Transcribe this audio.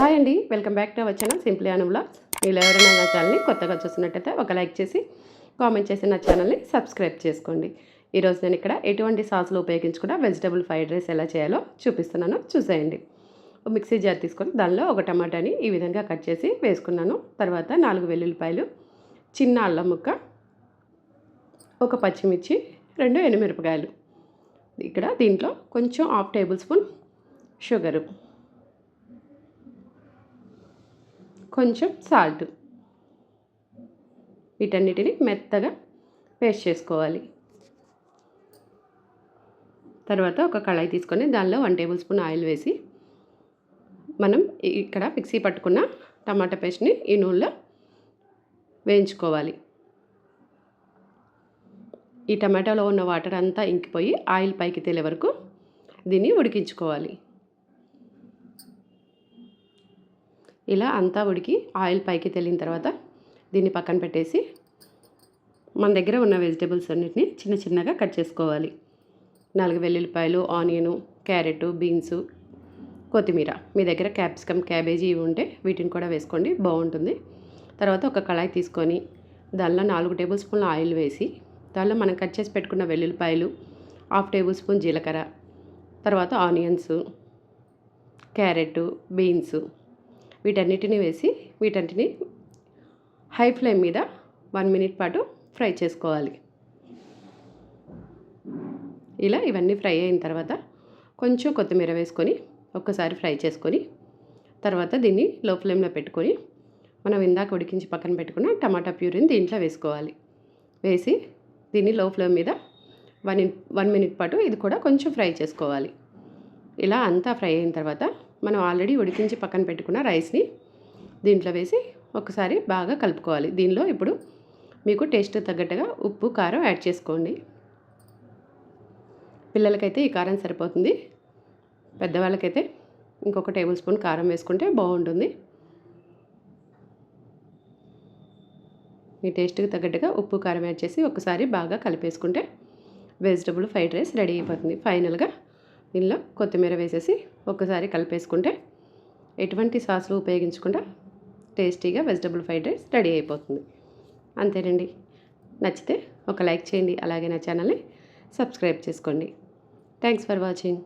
Hi అండి welcome back to our channel simply Anu blogs మీరు ఎవరైనా నా ఛానల్ని కొత్తగా చూస్తున్నట్టయితే ఒక లైక్ చేసి కామెంట్ చేసి నా ఛానల్ని సబ్స్క్రైబ్ చేసుకోండి. ఈరోజు నేను ఇక్కడ ఎటువంటి సాసులు ఉపయోగించకుండా వెజిటబుల్ ఫ్రైడ్ రైస్ ఎలా చేయాలో చూపిస్తున్నాను. చూసేయండి. మిక్సీ జార్ తీసుకొని దానిలో ఒక టమాటాని ఈ విధంగా కట్ చేసి వేసుకున్నాను. తర్వాత నాలుగు వెల్లుల్లిపాయలు చిన్న అల్లం ముక్క ఒక పచ్చిమిర్చి రెండు ఎండుమిరపకాయలు ఇక్కడ దీంట్లో కొంచెం హాఫ్ టేబుల్ స్పూన్ షుగరు. కొంచెం సాల్ట్ వీటన్నిటిని మెత్తగా పేస్ట్ చేసుకోవాలి. తర్వాత ఒక కళాయి తీసుకొని దానిలో వన్ టేబుల్ స్పూన్ ఆయిల్ వేసి మనం ఇక్కడ మిక్సీ పట్టుకున్న టమాటా పేస్ట్ని ఈ నూనెలో వేయించుకోవాలి. ఈ టమాటాలో ఉన్న వాటర్ అంతా ఇంకిపోయి ఆయిల్ పైకి తేలే వరకు దీన్ని ఉడికించుకోవాలి. ఇలా అంతా ఉడికి ఆయిల్ పైకి తెలిన తర్వాత దీన్ని పక్కన పెట్టేసి మన దగ్గర ఉన్న వెజిటేబుల్స్ అన్నిటిని చిన్న చిన్నగా కట్ చేసుకోవాలి. నాలుగు వెల్లుల్లిపాయలు ఆనియను క్యారెట్ బీన్స్ కొత్తిమీర. మీ దగ్గర క్యాప్సికమ్ క్యాబేజీ ఇవి ఉంటే వీటిని కూడా వేసుకోండి బాగుంటుంది. తర్వాత ఒక కళాయి తీసుకొని దానిలో నాలుగు టేబుల్ స్పూన్ల ఆయిల్ వేసి దానిలో మనం కట్ చేసి పెట్టుకున్న వెల్లుల్లిపాయలు హాఫ్ టేబుల్ స్పూన్ జీలకర్ర తర్వాత ఆనియన్స్ క్యారెట్ బీన్స్ వీటన్నిటిని వేసి వీటన్నిటిని హై ఫ్లేమ్ మీద వన్ మినిట్ పాటు ఫ్రై చేసుకోవాలి. ఇలా ఇవన్నీ ఫ్రై అయిన తర్వాత కొంచెం కొత్తిమీర వేసుకొని ఒక్కసారి ఫ్రై చేసుకొని తర్వాత దీన్ని లో ఫ్లేమ్లో పెట్టుకొని మనం ఇందాక ఉడికించి పక్కన పెట్టుకున్న టమాటా ప్యూరీని దీంట్లో వేసుకోవాలి. వేసి దీన్ని లో ఫ్లేమ్ మీద వన్ వన్ మినిట్ పాటు ఇది కూడా కొంచెం ఫ్రై చేసుకోవాలి. ఇలా అంతా ఫ్రై అయిన తర్వాత మనం ఆల్రెడీ ఉడికించి పక్కన పెట్టుకున్న రైస్ని దీంట్లో వేసి ఒకసారి బాగా కలుపుకోవాలి. దీనిలో ఇప్పుడు మీకు టేస్ట్ తగ్గట్టుగా ఉప్పు కారం యాడ్ చేసుకోండి. పిల్లలకైతే ఈ కారం సరిపోతుంది. పెద్దవాళ్ళకైతే ఇంకొక టేబుల్ స్పూన్ కారం వేసుకుంటే బాగుంటుంది. మీ టేస్ట్కి తగ్గట్టుగా ఉప్పు కారం యాడ్ చేసి ఒకసారి బాగా కలిపేసుకుంటే వెజిటబుల్ ఫ్రైడ్ రైస్ రెడీ అయిపోతుంది. ఫైనల్గా దీనిలో కొత్తిమీర వేసేసి ఒకసారి కలిపేసుకుంటే ఎటువంటి సాసులు ఉపయోగించకుండా టేస్టీగా వెజిటబుల్ ఫ్రైడ్ రైస్ రెడీ అయిపోతుంది. అంతేనండి. నచ్చితే ఒక లైక్ చేయండి. అలాగే నా ఛానల్ని సబ్స్క్రైబ్ చేసుకోండి. Thanks for watching.